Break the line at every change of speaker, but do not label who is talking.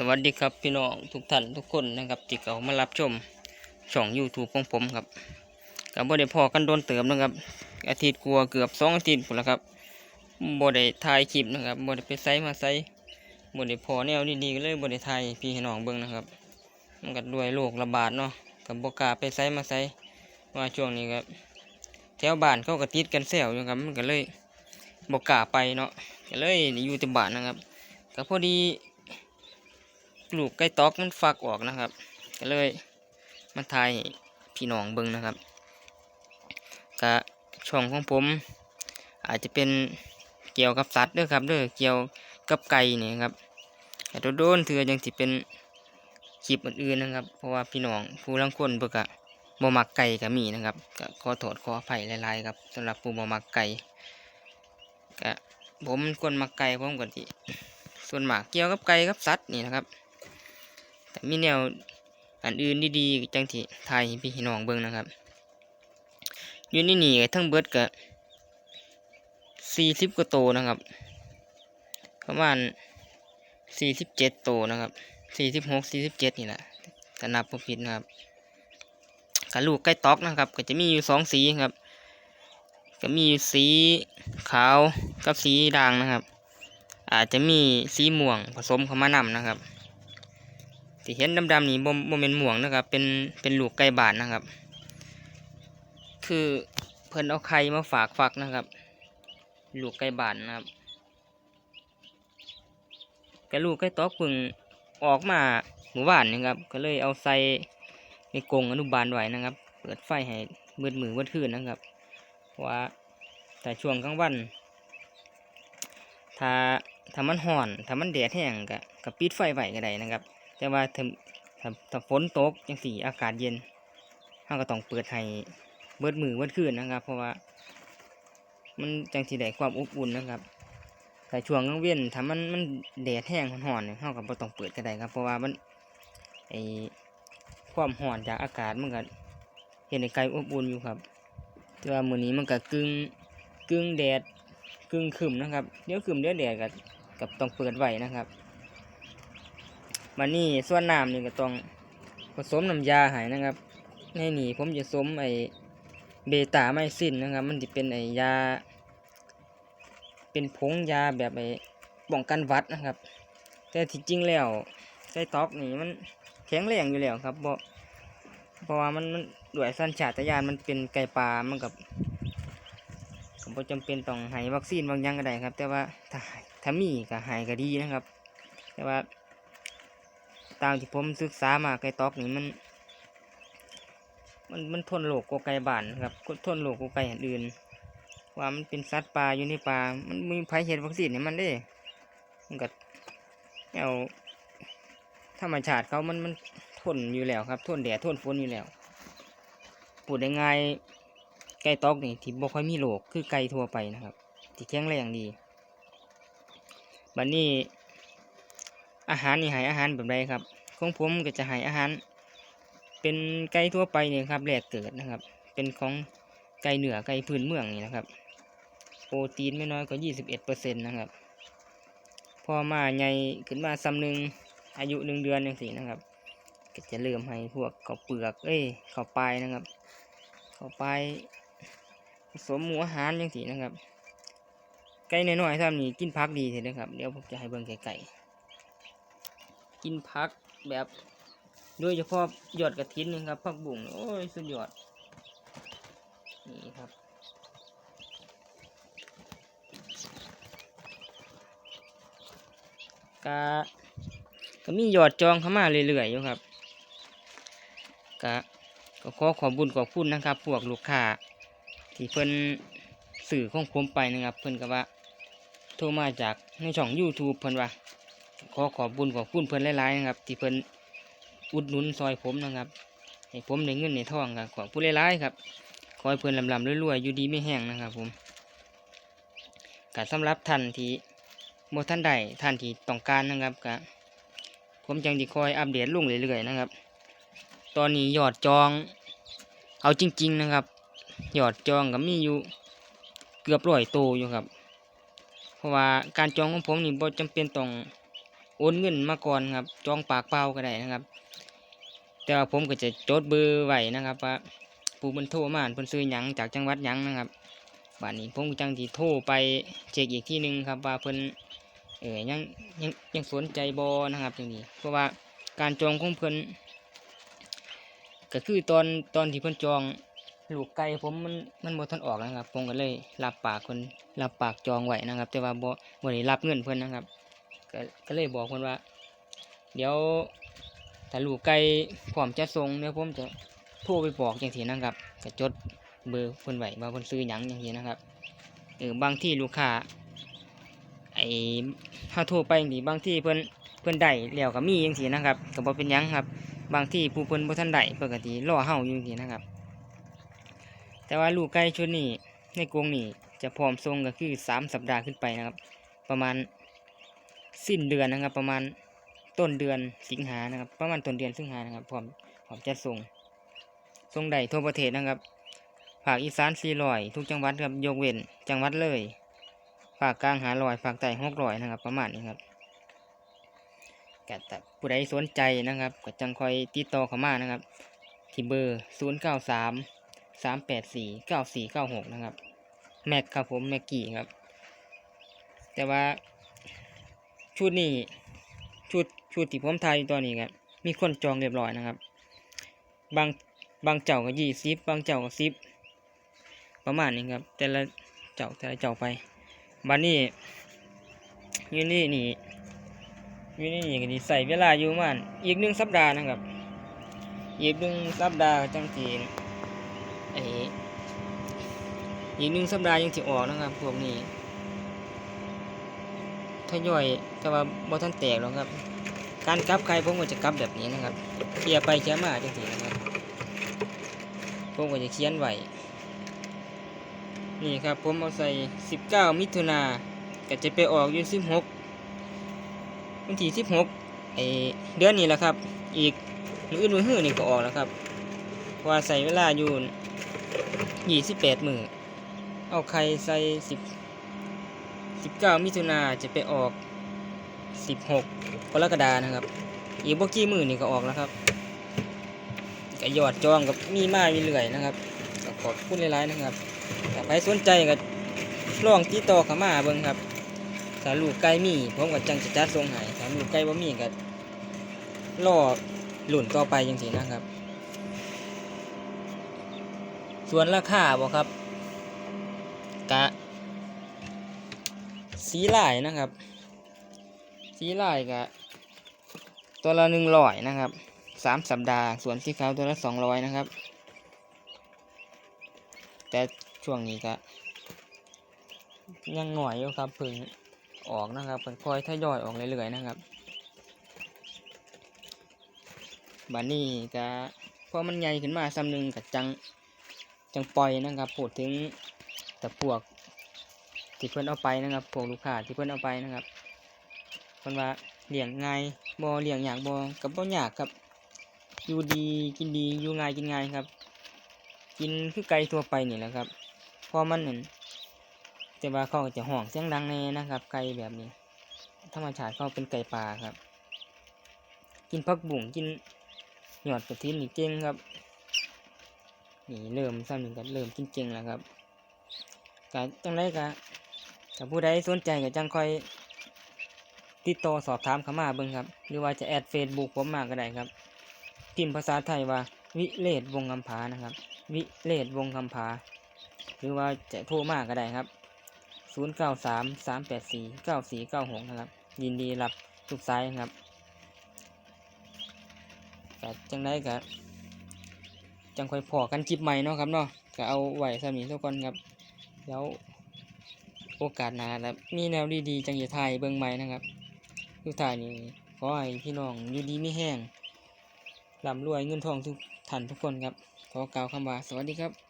สวัสดีครับพี่น้องทุกท่านทุกคนนะครับที่เขามารับชมช่อง YouTube ของผมครับกับบ่ได้พอกันโดนเติมนะครับ อาทิตย์กลัวเกือบสองอาทิตย์พุ่นแล้วครับบ่ได้ถ่ายคลิปนะครับบ่ได้ไปไซมาไซบ่ได้พอแนวดีๆก็เลยบ่ได้ถ่ายพี่ให้น้องเบิ่งนะครับ มันก็ด้วยโรคระบาดเนาะกับบ่กล้าไปไซมาไซว่าช่วงนี้ครับแถวบ้านเขาก็ติดกันแซวอยู่ครับมันก็เลยบ่กล้าไปเนาะก็เลยอยู่แต่บ้านนะครับก็พอดี ลูกไก่ตอกมันฟักออกนะครับ ก็เลยมาทายพี่น้องเบิ่งนะครับกะช่องของผม อาจจะเป็นเกี่ยวกับสัตว์ด้อครับด้อเกี่ยวกับไก่นี่ครับแต่โดนเถื่อยังสิเป็นคลิปอื่นๆนะครับ เพราะว่าพี่น้องผู้ลังคนเบิกอะบ่มักไก่ก็มีนะครับก็ขอโทษขออภัยหลายๆครับสำหรับผู้บ่มักไก่ก็ผมเป็นคนมักไก่ผมก็สิส่วนมากเกี่ยวกับไก่กับสัตว์นี่นะครับ แต่มีแนวอันอื่นดีๆจังที่ไทยพี่น้องเบิ่งนะครับอยู่นี่นี่ทั้งเบิดก็สี่สิบกว่าโตนะครับประมาณสี่สิบเจ็ดโตนะครับสี่สิบหกสี่สิบเจ็ดนี่แหละถ้านับผมผิดนะครับกับลูกไก่ตอกนะครับ ก็จะมีอยู่สองสีครับ ก็มีสีขาวกับสีด่างนะครับ อาจจะมีสีม่วงผสมเข้ามานำนะครับ ที่เห็นดำๆนี่บ่บ่เป็นหม่วงนะครับ เป็นเป็นลูกไก่บานนะครับ คือเพิ่นเอาไข่มาฝากฟักนะครับ ลูกไก่บานนะครับกระลูกไก่ตอกพิ่งออกมาหมู่บ้านนะครับ ก็เลยเอาใส่ในกรงอนุบาลไว้นะครับ เปิดไฟให้มืดมือมืดคืนนะครับเพราะว่าแต่ช่วงกลางวัน ถ้าถ้ามันห่อน ถ้ามันแดดแห้งก็ก็ปิดไฟไว้ก็ได้นะครับ แต่ว่าถ้าถ้าฝนตกจังสีอากาศเย็นเราก็ต้องเปิดให้เบิดมือเบิดคืนนะครับ เพราะว่า มันจังสีได้ความอบอุ่นนะครับแต่ช่วงกลางเวียนถ้ามันมันแดดแห้งห่อนๆเนี่ยเราก็บ่ต้องเปิดก็ได้ครับ เพราะว่ามันไอความห่อนจากอากาศมันก็เห็นในไกลอบอุ่นอยู่ครับ แต่ว่ามือนี้มันก็กึ่งกึ่งแดดกึ่งครึมนะครับเดี๋ยวครึมเดี๋ยวแดดก็กับต้องเปิดไว้นะครับ มานี่ส่วนน้ำนี่ก็ต้องผสมน้ำยาให้นะครับในนี่ผมจะผสมไอเบต้าไมซินนะครับ มันจะเป็นไอยา เป็นผงยาแบบไอป้องกันวัดนะครับ แต่ที่จริงแล้วไส้ตอกนี่มันแข็งแรงอยู่แล้วครับเพราะเพราะว่ามันมันด้วยสัญชาตญาณมันเป็นไก่ป่ามันกับก็บ่จำเป็นต้องให้วัคซีนบางอย่างก็ได้ครับ แต่ว่าถ้าถ้ามีก็ให้ก็ดีนะครับ แต่ว่า ตามที่ผมศึกษามาไก่ตอกนี่มัน มันมันทนโรคกว่าไก่บ้านครับทนโรคกว่าไก่อื่นว่ามันเป็นสัตว์ป่าอยู่ในป่ามันมีภัยเห็ดวัคซีนให้มันเด้มันก็เอาธรรมชาติเขามันมันทนอยู่แล้วครับ ทนแดดทนฝนอยู่แล้วพูดได้ง่ายไก่ตอกนี่ที่บ่ค่อยมีโรคคือไก่ทั่วไปนะครับ ที่แข็งแรงดีบัดนนี้ อาหารนี่ให้อาหารแบบใดครับของผมก็จะให้อาหาร เป็นไก่ทั่วไปนี่ครับแรกเกิดนะครับ เป็นของไก่เหนือไก่พื้นเมืองนี่นะครับ โปรตีนไม่น้อยกว่า21เปอร์เซ็นต์นะครับพอมาใหญ่ขึ้นมาซ้ำหนึ่งอายุหนึ่งเดือนอย่างสี่นะครับ ก็จะเริ่มให้พวกข้าวเปลือกเอ้ยข้าวปลายนะครับข้าวปลายผสมหมูอาหารอย่างสี่นะครับไก่น้อยๆท่านี้กินพักดีเลยนะครับ เดี๋ยวผมจะให้เบิ่งไก่ กินพักแบบโดยเฉพาะยอดกระถินนี่ครับผักบุ้งโอ้ยสุดยอดนี่ครับกะก็มียอดจองเข้ามาเรื่อยๆอยู่ครับกะก็ขอขอบุญขอบคุณนะครับ พวกลูกค้าที่เพิ่นสื่อของผมไปนะครับ เพิ่นก็ว่าโทรมาจากในช่อง YouTube เพิ่นว่า อขอบบุญขอบคุณเพิ่นหลายๆนะครับ ที่เพิ่นอุดหนุนซอยผมนะครับให้ผมได้เงินในทองครับขอบคุณหลายๆครับขอให้เพิ่นลำๆรวยๆอยู่ดีไม่แห้งนะครับ ผมกสำหรับท่านที่โมท่านใดท่านที่ต้องการนะครับกผมจังดีคอยอัปเดตลุงเรื่อยๆนะครับ ตอนนี้ยอดจอง เอาจริง ๆนะครับ ยอดจองก็มีอยู่เกือบร้อยโตอยู่ครับ เพราะว่าการจองของผมนี่บ่จำเป็นต้อง โอนเงินมาก่อนครับ จองปากเปล่าก็ได้นะครับ แต่ว่าผมก็จะจดเบอร์ไว้นะครับว่าผู้มันโทรมาเพิ่นซื้อหยังจากจังหวัดหยังนะครับบัดนี้ผมจังสิโทรไปเช็คอีกที่หนึ่งครับว่าเพิ่นเออยังยังยังสนใจบอนะครับจังนี้เพราะว่าการจองของเพิ่นก็คือตอนตอนที่เพิ่นจองลูกไก่ผมมันมันบ่ทันออกนะครับผมก็เลยรับปากเพิ่นรับปากจองไว้นะครับ แต่ว่าบ่บ่ได้รับเงินเพิ่นนะครับ ก็ก็เลยบอกเพิ่นว่า เดี๋ยวถ้าลูกไก่พร้อมจะส่งเดี๋ยวผมจะโทรไปบอกจังซี่นะครับก็จดเบอร์เพิ่นไว้ว่าเพิ่นซื้อหยังจังซี่นะครับเออบางที่ลูกค้าไอ้ถ้าโทรไปนี่บางที่เพิ่นเพิ่นได้แล้วก็มีจังซี่นะครับก็บ่เป็นหยังครับ บางที่ผู้เพิ่นบ่ทันได้ปกติรอเฮาอยู่จังซี่นะครับ แต่ว่าลูกไก่ชุดนี้ในกรงนี่จะพร้อมส่งก็คือสามสัปดาห์ขึ้นไปนะครับ ประมาณ สิ้นเดือนนะครับ ประมาณต้นเดือนสิงหานะครับ ประมาณต้นเดือนสิงหานะครับพร้อมพร้อมจะส่งส่งได้ทั่วประเทศนะครับภาคอีสานสี่ร้อยทุกจังหวัดครับยกเว้นจังหวัดเลยภาคกลางหาร้อยภาคใต้หกร้อยนะครับ ประมาณนี้ครับกแต่ผู้ใดสนใจนะครับก็จังคอยติดต่อเข้ามานะครับที่เบอร์ศูนย์เก้าสามสามแปดสี่เก้าสี่เก้าหกนะครับ แม็กครับผม แม็กกี้ครับ แต่ว่า ชุดนี้ชุดชุดที่ผมทายอยู่ตอนนี้ครับมีคนจองเรียบร้อยนะครับ บางบางเจ้าก็ยี่สิบบางเจ้าก็สิบประมาณนี้ครับ แต่ละเจ้าแต่ละเจ้าไปบัดนี้ยูนี่นี่ยูนี่นี่ก็ดีใส่เวลาอยู่มาณอีกหนึ่งสัปดาห์นะครับอีกหนึ่งสัปดาห์จังสีไออีกหนึ่งสัปดาห์ยังสิออกนะครับพวกนี้ ทยอยแต่ว่าบ่ทันแตกหรอกครับ การกลับใครผมก็จะกลับแบบนี้นะครับเคลียไปเคลียมาจังซี่นะครับผมก็จะเขียนไว้นี่ครับผมเอาใส่ 19 มิถุนาก็จะไปออกอยู่16วันที่16ไอเดือนนี้แหละครับ อีกมืออื่นมื้อฮื้อนี่ก็ออกแล้วครับพราะว่าใส่เวลาอยู่28มือเอาไข่ใส่10 19 มิถุนาจะไปออก 16กรกฎานะครับ อีกบกี่มือนี่ก็ออกแล้วครับก็ยอดจองกับมีมามีเรื่อยนะครับก็ขอบคุณหลายๆนะครับถ้าใครสนใจก็ลองติดต่อเขามาเบิ่งครับถ้าลูกไก่มีผมก็จังจะจัดส่งให้ถ้าลูกไก่บ่มีก็รอหลุ่นต่อไปจังซี่นะครับ ส่วนราคาบ่ครับกะ สีลายนะครับ สีลายก็ตัวละหนึ่งร้อยนะครับสามสัปดาห์ ส่วนสีขาวตัวละสองร้อยนะครับ แต่ช่วงนี้ก็ยังหน่อยอยู่ครับพึ่งออกนะครับค่อยๆทยอยออกเรื่อยๆนะครับบัดนี้ก็พอมันใหญ่ขึ้นมาซ้ำหนึ่งกับจังจังปล่อยนะครับพูดถึงแต่พวก ที่เพื่อนเอาไปนะครับพวกลูกค้าที่เพื่อนเอาไปนะครับเพื่อนว่าเลี้ยงง่ายบ่เลี้ยงอยากบ่กับบ่อยากครับอยู่ดีกินดีอยู่ง่ายกินง่ายครับ กินคือไก่ทั่วไปนี่แหละครับพอมันนั่นแต่ว่าเขาจะห่องเสียงดังแน่นะครับ ไก่แบบนี้ ธรรมชาติเขาเป็นไก่ป่าครับ กินผักบุ่งกินหยอดกระทินนี่เก่งครับนี่เริ่มซ้ำหนึ่งก็เริ่มกินเก่งแล้วครับกะจังไรกะ ถ้าผู้ใดสนใจก็จังค่อยติดต่อสอบถามเข้ามาเบิ่งครับ หรือว่าจะแอดเฟซบุ๊กผมมาก็ได้ครับพิมพ์ภาษาไทยว่าวิเลศวงคำผานะครับ วิเลศวงคำผาหรือว่าจะโทรมาก็ได้ครับ 0 9 3 3 8 4 9 4 9 6 นะครับ ยินดีรับทุกสายครับแต่จังได้ก็จังค่อยพอกันคลิปใหม่เนาะครับเนาะก็เอาไว้สำนี้ทุกคนครับ แล้ว โอกาสหน้าแล้วมีแนวดีๆจังอย่าถ่ายเบื้องใหม่นะครับทุกท่ายนี่ขอให้พี่น้องอยู่ดีไม่แห้งร่ำรวยเงินทองทุกท่านทุกคนครับขอกล่าวคำว่าสวัสดีครับ